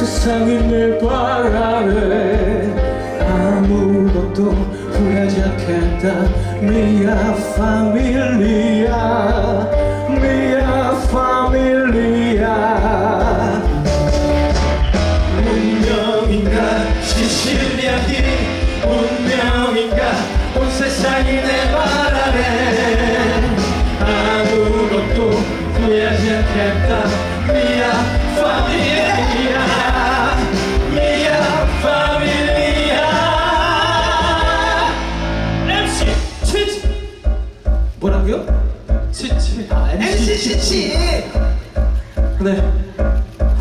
세상이 내발 아래 아무것도 후회하지 않겠다. 미야 파밀리아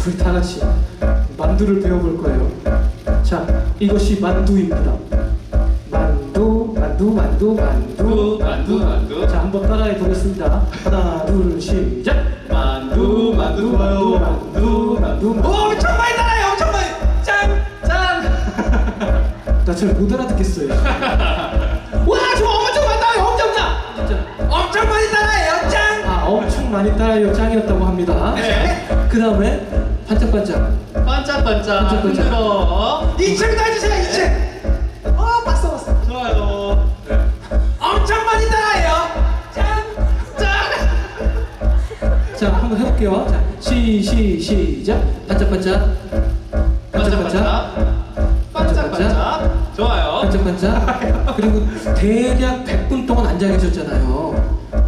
우리 다 같이 만두를 배워볼 거예요. 자, 이것이 만두입니다. 만두, 만두, 만두, 만두, 만두, 만두. 자, 한번 따라해 보겠습니다. 하나, 둘, 시작. 만두, 만두, 만두, 만두, 만두, 만두. 엄청 많이 따라요, 엄청 많이. 짠, 짠. 나잘 못 알아듣겠어요. 와, 저 엄청 많이 따라요, 엄청 많. 진짜. 엄청 많이 따라해요, 짠. 아, 엄청 많이 따라요. 짱이었다고 합니다. 네. 그 다음에 반짝반짝. 반짝반짝 반짝반짝. 흔들어. 2층도 해주세요, 2층. 어, 봤어, 봤어. 좋아요. 엄청 많이 따라해요. 짠, 짠. 자, 한번 해볼게요. 자, 시, 시, 시작. 반짝반짝. 반짝반짝. 반짝반짝. 좋아요. 반짝반짝 그리고 대략 100분 동안 앉아 계셨잖아요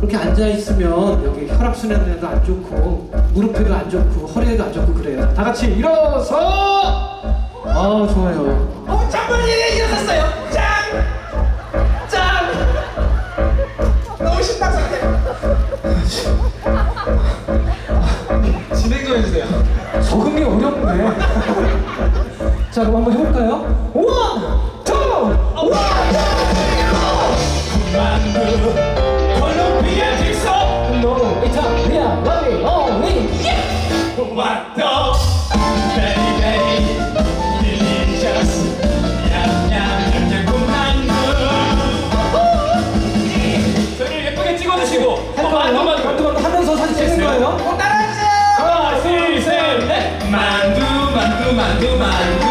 그렇게 앉아 있으면 여기 혈압순환에도 안 좋고 무릎에도 안 좋고 허리에도 안 좋고 그래요 다 같이 일어서 아 좋아요 엄청 많이 일어났어요. 짠, 짠. 너무 신난 상태. 진행 좀 해주세요. 적응이 어렵네 자 그럼 한번 해볼까요? 원, 투, 예쁘게 찍어주시고 어, 만두 만두 만두 만두 하면서 사진 찍는 거예요? 꼭 따라해주세요. 하나 둘셋 넷. 만두 만두 만두 만두 만두 만두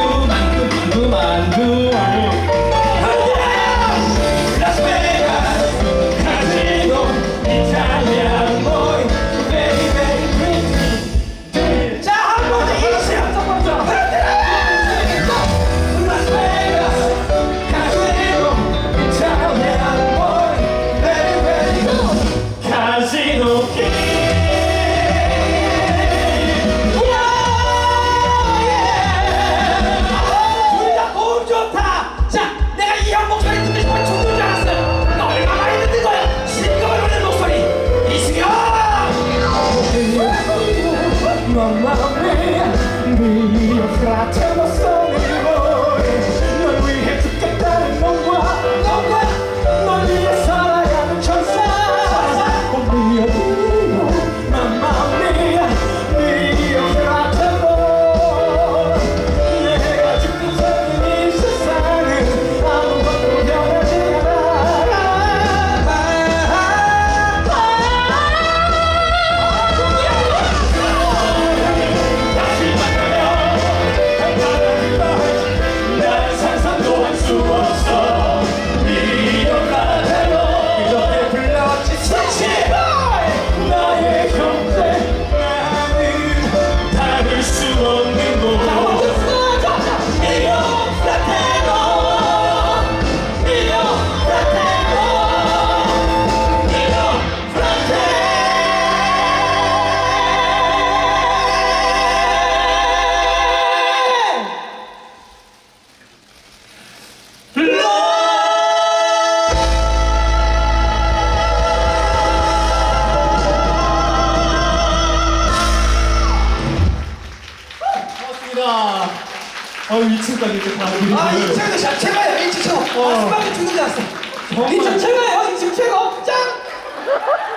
아 2층까지 이렇게 다 드리고 아, 2층도 자, 최고예요, 2층 최고. 어. 아, 수박이 죽는 줄 알았어. 정말 2층 최고예요, 2층 최고. 짱!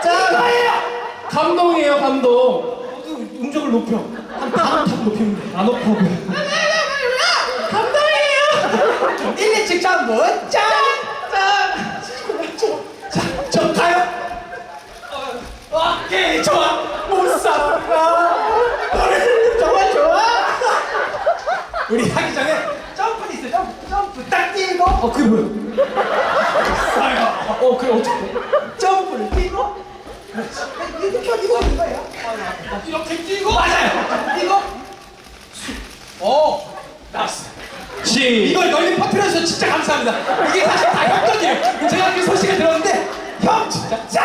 짱! 감동이에요 감동 음정을 높여 한 다음 탑 높이면 돼 안 높아 감동이에요! 1, 2층 전부 짱! 짱! 자, 저 가요. 어, 오케이, 좋아. 못 살아. 노래 정말 좋아. 우리 하기 어 그게 뭐야? 있어요. 어 그래 어떻게? 점프를 뛰고 이렇게 하고 있는 거예요. 이렇게 뛰고 맞아요. 뛰고 오 나왔어. 시 이걸 널리 퍼뜨려서 진짜 감사합니다. 이게 사실 다 협전이에요. 제가 그 소식을 들었는데 형 진짜 짱